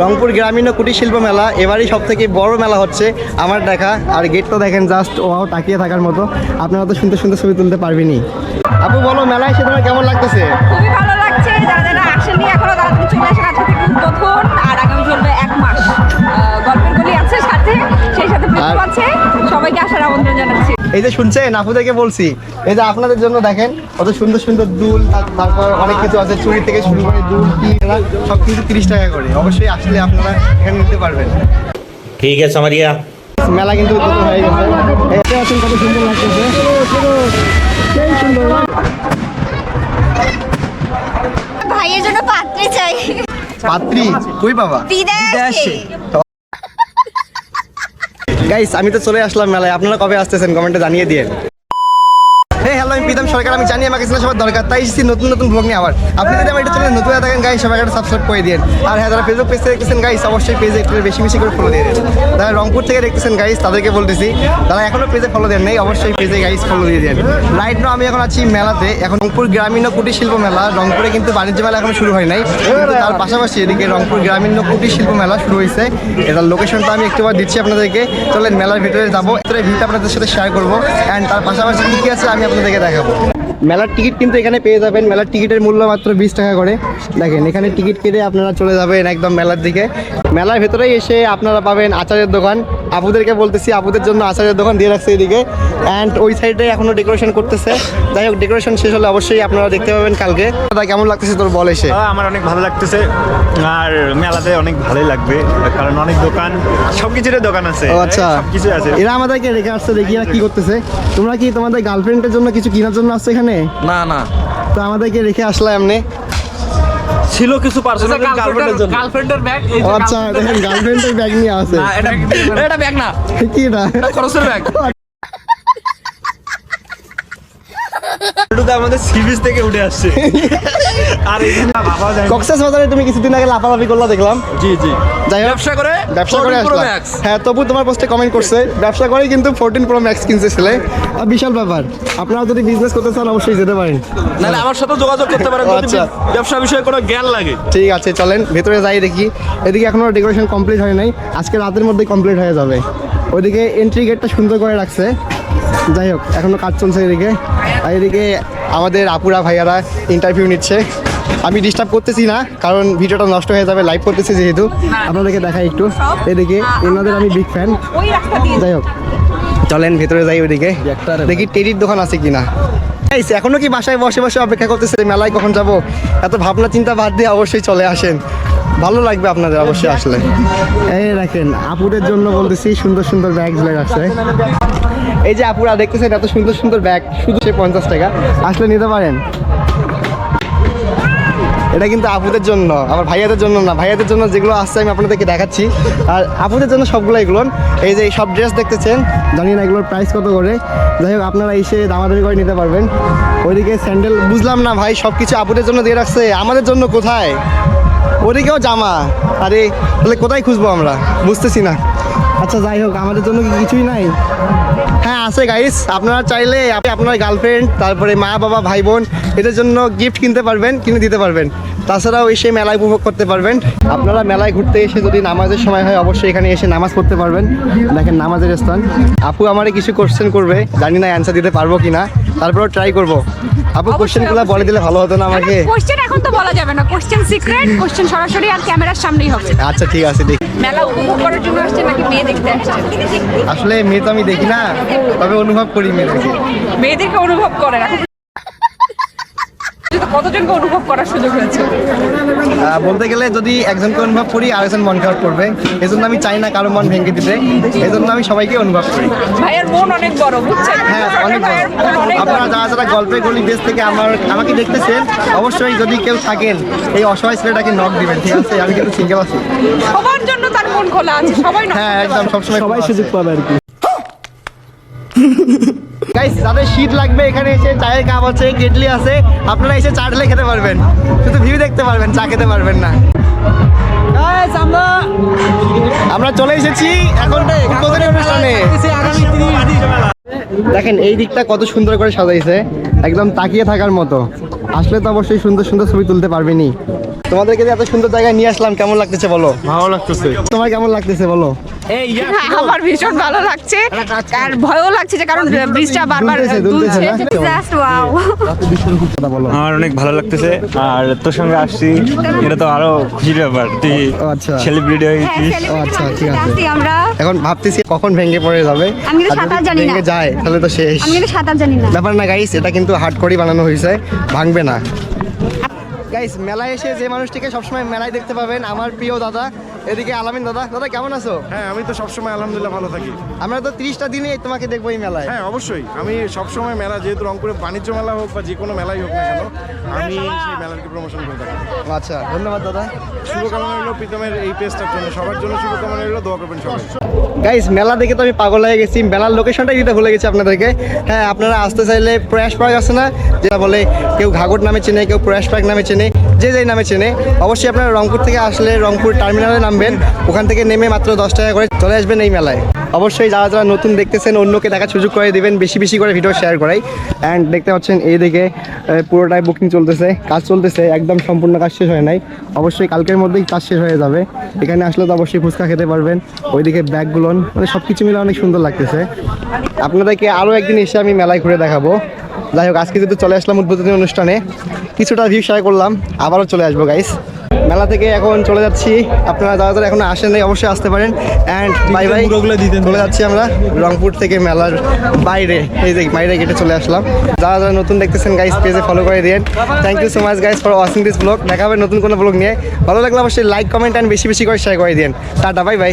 রংপুর গ্রামীণ কুটির শিল্প মেলা এবারই সব থেকে বড় মেলা হচ্ছে আমার দেখা। আর গেট তো দেখেন জাস্ট ওয়াও তাকিয়ে থাকার মতো। আপনারা তো সুন্দর সুন্দর ছবি তুলতে পারবেনি আপু বলো মেলায় এসে তোমার কেমন লাগতেছে? খুবই ভালো লাগছে। যারা এখনও তাড়াতাড়ি চলে আসেন আজকে থেকে উদ্বোধন আর আগামী চলবে এক মাস। গল্পের গলি আছে সাথে সেই সাথে আছে। সবাইকে আসার আমন্ত্রণ জানাচ্ছি। এই যে শুনছেন আপুদেরকে বলছি এই যে আপনাদের জন্য দেখেন অত সুন্দর সুন্দর দুল তারপর অনেক কিছু আছে চুরি থেকে শুরু করে দুল কি সব কিছু তিরিশ টাকা করে। অবশ্যই আসলে আপনারা এখানে নিতে পারবেন। ঠিক আছে আমার ইয়া মেলা কিন্তু হয়ে গেছে। এতে আছেন কত সুন্দর লাগতেছে। ভাইয়ের জন্য পাত্রী চাই। পাত্রী? কই বাবা? বিদেশে। গাইস আমি তো চলে আসলাম মেলায়। আপনারা কবে আসতেছেন? কমেন্টে জানিয়ে দিয়ে হ্যাঁ হ্যালো, আমি প্রীতম সরকার, আমি জানি আমাকে সবার দরকার, তাই এসেছি নতুন নতুন ব্লগ নিয়ে আবার। আপনি যদি আমার এটা চ্যানেল নতুন থাকেন গাইস সবাই একটা সাবস্ক্রাইব করে দিন আর হ্যাঁ যারা ফেসবুক পেজ থেকে দেখতেছেন গাইস অবশ্যই পেজে একটু বেশি বেশি করে ফলো দিয়ে দিন। যারা রংপুর থেকে দেখতেছেন গাইস তাদেরকে বলতেছি তারা এখনও পেজে ফলো দেন নাই, অবশ্যই পেজে গাইস ফলো দিয়ে দেন। রাইট নো আমি এখন আছি মেলাতে, এখন রংপুর গ্রামীণ কুটির শিল্প মেলা, রংপুরে কিন্তু বাণিজ্য মেলা এখন শুরু হয় নাই। তার পাশাপাশি এদিকে রংপুর গ্রামীণ কুটির শিল্প মেলা শুরু হয়েছে। এটার লোকেশনটা আমি একটুবার দিচ্ছি আপনাদেরকে। চলেন, মেলার ভিতরে যাব। ভিউটা আপনাদের সাথে শেয়ার করব। অ্যান্ড তার পাশাপাশি কী কী আছে, আমি আপনাদেরকে দেখাবো। মেলার টিকিট কিন্তু এখানে পেয়ে যাবেন। মেলার টিকিটের মূল্য মাত্র বিশ টাকা করে। দেখেন এখানে টিকিট কেটে আপনারা চলে যাবেন একদম মেলার দিকে। মেলার ভেতরেই এসে আপনারা পাবেন আচারের দোকান। আপুদেরকে বলতেছি আপুদের জন্য আচারের দোকান দিয়ে রাখছে এদিকে। অ্যান্ড ওই সাইডে এখনও ডেকোরেশন করতেছে। যাই হোক ডেকোরেশন শেষ হলে অবশ্যই আপনারা দেখতে পাবেন কালকে। দাদা কেমন লাগতেছে তোর বল এসে? আমার অনেক ভালো লাগতেছে। আর মেলাতে অনেক ভালোই লাগবে। কারণ অনেক দোকান সব কিছুরই দোকান আছে। আচ্ছা। সব কিছু আছে। এরা আমাদেরকে রেখে আসছে দেখি কি করতেছে। তোমরা কি তোমাদের গার্লফ্রেন্ডের জন্য কিছু কেনার জন্য আসছে এখানে? না না। তো আমাদেরকে রেখে আসলা এমনি? ছিল কিছু পার্সোনাল গার্লফ্রেন্ডের জন্য। গার্লফ্রেন্ডের ব্যাগ এই আচ্ছা দেখেন গার্লফ্রেন্ডের ব্যাগ নিয়ে আছে না, এটা এটা ব্যাগ না। কি এটা? খরচের ব্যাগ আমাদের থেকে উঠে আসছে। আর। কক্সেস বাজারে তুমি কিছুদিন আগে লাফালাফি করলা দেখলাম। জি জি। যাই ব্যবসা করে ব্যবসা করে 14 আসলাম হ্যাঁ তবু তোমার পোস্টে কমেন্ট করছে ব্যবসা করে কিন্তু ফোরটিন প্রো ম্যাক্স কিনছে ছেলে। বিশাল ব্যাপার। আপনারা যদি বিজনেস করতে চান অবশ্যই যেতে পারেন। নাহলে আমার সাথে যোগাযোগ করতে পারেন যদি আচ্ছা। ব্যবসা বিষয়ে কোনো জ্ঞান লাগে। ঠিক আছে চলেন ভেতরে যাই দেখি। এদিকে এখনও ডেকোরেশন কমপ্লিট হয় নাই। আজকে রাতের মধ্যেই কমপ্লিট হয়ে যাবে। ওইদিকে এন্ট্রি গেটটা সুন্দর করে রাখছে। যাই হোক এখনও কাজ চলছে এদিকে। আর এদিকে আমাদের আপুরা ভাইয়ারা ইন্টারভিউ নিচ্ছে। আমি ডিস্টার্ব করতেছি না, কারণ ভিডিওটা নষ্ট হয়ে যাবে লাইভ করতেছি যেহেতু। আপনাদেরকে দেখাই একটু। এদিকে এনাদের আমি বিগ ফ্যান যাই হোক। চলেন, ভেতরে যাই ওইদিকে দেখি টেরির দোকান আছে কিনা। এখনও কি বাসায় বসে বসে অপেক্ষা করতেছে মেলায় কখন যাব? এত ভাবনা চিন্তা বাদ দিয়ে অবশ্যই চলে আসেন। ভালো লাগবে আপনাদের অবশ্যই আসলে। এই দেখেন, আপুদের জন্য বলতেছি সুন্দর সুন্দর ব্যাগ ঝুলে এই যে আপুরা, দেখতেছেন এত সুন্দর সুন্দর ব্যাগ শুধু সে পঞ্চাশ টাকা। আসলে নিতে পারেন। এটা কিন্তু আপুদের জন্য, আমার ভাইয়াদের জন্য না। ভাইয়াদের জন্য যেগুলো আসছে আমি আপনাদেরকে দেখাচ্ছি। আর আপুদের জন্য সবগুলো এগুলো। এই যে সব ড্রেস দেখতেছেন, জানি না এগুলোর প্রাইস কত করে। যাই হোক, আপনারা এসে দামাদামি করে নিতে পারবেন। ওইদিকে স্যান্ডেল বুঝলাম না ভাই সব কিছু আপুদের জন্য দিয়ে রাখছে। আমাদের জন্য কোথায়? ওদিকেও জামা। আরে, তাহলে কোথায় খুঁজবো আমরা? বুঝতেছি না। আচ্ছা যাই হোক, আমাদের জন্য কি কিছুই নাই? হ্যাঁ আছে গাইস আপনারা চাইলে আপনি আপনার গার্লফ্রেন্ড তারপরে মা, বাবা, ভাই, বোন, এদের জন্য গিফট কিনতে পারবেন, কিনে দিতে পারবেন। তাছাড়াও এসে মেলায় উপভোগ করতে পারবেন। আপনারা মেলায় ঘুরতে এসে যদি নামাজের সময় হয়, অবশ্যই এখানে এসে নামাজ পড়তে পারবেন। দেখেন, নামাজের স্থান। আপু আমারে কিছু কোশ্চেন করবে। জানি না অ্যান্সার দিতে পারব কিনা। তারপরেও ট্রাই করব। আপু কোশ্চেনগুলো বলে দিলে ভালো হতো না আমাকে? কোশ্চেন এখন তো বলা যাবে না। কোশ্চেন সিক্রেট কোশ্চেন সরাসরি আর ক্যামেরার সামনেই হবে। আচ্ছা ঠিক আছে দেখি। মেলা উপভোগ করার জন্য আসছে নাকি মেয়ে দেখতে? আসছে আসলে মেয়ে তো আমি দেখি না তবে অনুভব করি মেয়ে দেখি মেয়েদেরকে অনুভব করেন। কতজনকে অনুভব করার সুযোগ হয়েছে? বলতে গেলে যদি একজনকে অনুভব করি আরেকজন মন খারাপ করবে। এজন্য আমি চাই না কারও মন ভেঙে দিতে। এজন্য আমি সবাইকে অনুভব করি। ভাইয়ের মন অনেক বড় বুঝছেন? হ্যাঁ অনেক অনেক আপনারা যারা যারা গল্পের গলি দেশ থেকে আমার আমাকে দেখতেছেন অবশ্যই যদি কেউ থাকেন এই অসহায় ছেলেটাকে নক দিবেন ঠিক আছে? আমি কিন্তু সিঙ্গেল আছি। সবার জন্য তার মন খোলা আছে সবাই না হ্যাঁ একদম সবসময় সবাই সুযোগ পাবে আর কি। গাইস যাদের শীত লাগবে এখানে এসে চায়ের কাপ আছে কেটলি আছে আপনারা এসে চা ঢেলে খেতে পারবেন। শুধু ভিউ দেখতে পারবেন চা খেতে পারবেন না। আমরা আমরা চলে এসেছি এখন উদ্বোধনী অনুষ্ঠানে। দেখেন এই দিকটা কত সুন্দর করে সাজাইছে একদম তাকিয়ে থাকার মতো। আসলে তো অবশ্যই সুন্দর সুন্দর ছবি তুলতে পারবেনি। তোমাদেরকে যে এত সুন্দর জায়গায় নিয়ে আসলাম কেমন লাগতেছে বলো? ভালো লাগতেছে। তোমার কেমন লাগতেছে বলো? আমার ভীষণ ভালো লাগছে। আর ভয়ও লাগছে যে কারণ ব্রিজটা বারবার দুলছে। জাস্ট ওয়াও আমার অনেক ভালো লাগতেছে। আর তোর সঙ্গে আসছি এটা তো আরও খুশির ব্যাপার। তুই আচ্ছা। সেলিব্রিটি হয়ে হ্যাঁ আচ্ছা, ঠিক আছে। আমরা। এখন ভাবতেছি কখন ভেঙে পড়ে যাবে। আমি কিন্তু সাঁতার জানি না। যায় তাহলে তো শেষ। আমি কিন্তু সাঁতার জানি না। ব্যাপার না গাইস এটা কিন্তু হার্ড করেই বানানো হয়েছে। ভাঙবে না। গাইস মেলায় এসে যে মানুষটিকে সবসময় মেলায় দেখতে পাবেন আমার প্রিয় দাদা এদিকে আলামিন দাদা দাদা কেমন আছো? হ্যাঁ আমি তো সবসময় আলহামদুলিল্লাহ ভালো থাকি। আমরা তো তিরিশটা দিনে তোমাকে দেখব এই মেলায়। হ্যাঁ অবশ্যই। আমি সবসময় মেলা যেহেতু রংপুরে বাণিজ্য মেলা হোক বা যে কোনো মেলাই হোক না কেন আমি সেই মেলাকে প্রমোশন করে থাকি। আচ্ছা ধন্যবাদ দাদা। শুভকামনা রইল প্রীতমের এই পেজটার জন্য। সবার জন্য শুভকামনা রইল দোয়া করবেন সবাই। গাইস মেলা দেখে তো আমি পাগল হয়ে গেছি। মেলার লোকেশনটাই দিতে ভুলে গেছি আপনাদেরকে। হ্যাঁ আপনারা আসতে চাইলে প্রয়াস পার্ক আছে না? যেটা বলে কেউ ঘাগর নামে চেনে কেউ প্রয়াস পার্ক নামে চেনে। যে যাই নামে চেনে, অবশ্যই আপনারা রংপুর থেকে আসলে রংপুর টার্মিনালে নামবেন। ওখান থেকে নেমে মাত্র দশ টাকা করে চলে আসবেন এই মেলায়। অবশ্যই যারা যারা নতুন দেখতেছেন, অন্যকে দেখার সুযোগ করে দেবেন, বেশি বেশি করে ভিডিও শেয়ার করাই। অ্যান্ড দেখতে পাচ্ছেন এই দিকে পুরোটাই বুকিং চলতেছে, কাজ চলতেছে, একদম সম্পূর্ণ কাজ শেষ হয় নাই। অবশ্যই কালকের মধ্যেই কাজ শেষ হয়ে যাবে। এখানে আসলে তো অবশ্যই ফুচকা খেতে পারবেন। ওইদিকে ব্যাগগুলো মানে সব কিছু মিলে অনেক সুন্দর লাগতেছে। আপনাদেরকে আরও একদিন এসে আমি মেলায় ঘুরে দেখাবো। যাই হোক, আজকে যেহেতু চলে আসলাম উদ্বোধনী অনুষ্ঠানে, কিছুটা ভিউ শেয়ার করলাম, আবারও চলে আসব গাইস মেলা থেকে এখন চলে যাচ্ছি। আপনারা যারা যারা এখন আসেন নাই অবশ্যই আসতে পারেন। অ্যান্ড বাই বাই চলে যাচ্ছি আমরা রংপুর থেকে মেলার বাইরে। এই যে বাইরে গেটে চলে আসলাম। যারা যারা নতুন দেখতেছেন গাইস পেজে ফলো করে দিন thank you so much guys for watching this vlog দেখা হবে নতুন কোনো ব্লগ নিয়ে। ভালো লাগলে অবশ্যই লাইক কমেন্ট অ্যান্ড বেশি বেশি করে শেয়ার করে দিন টাটা বাই বাই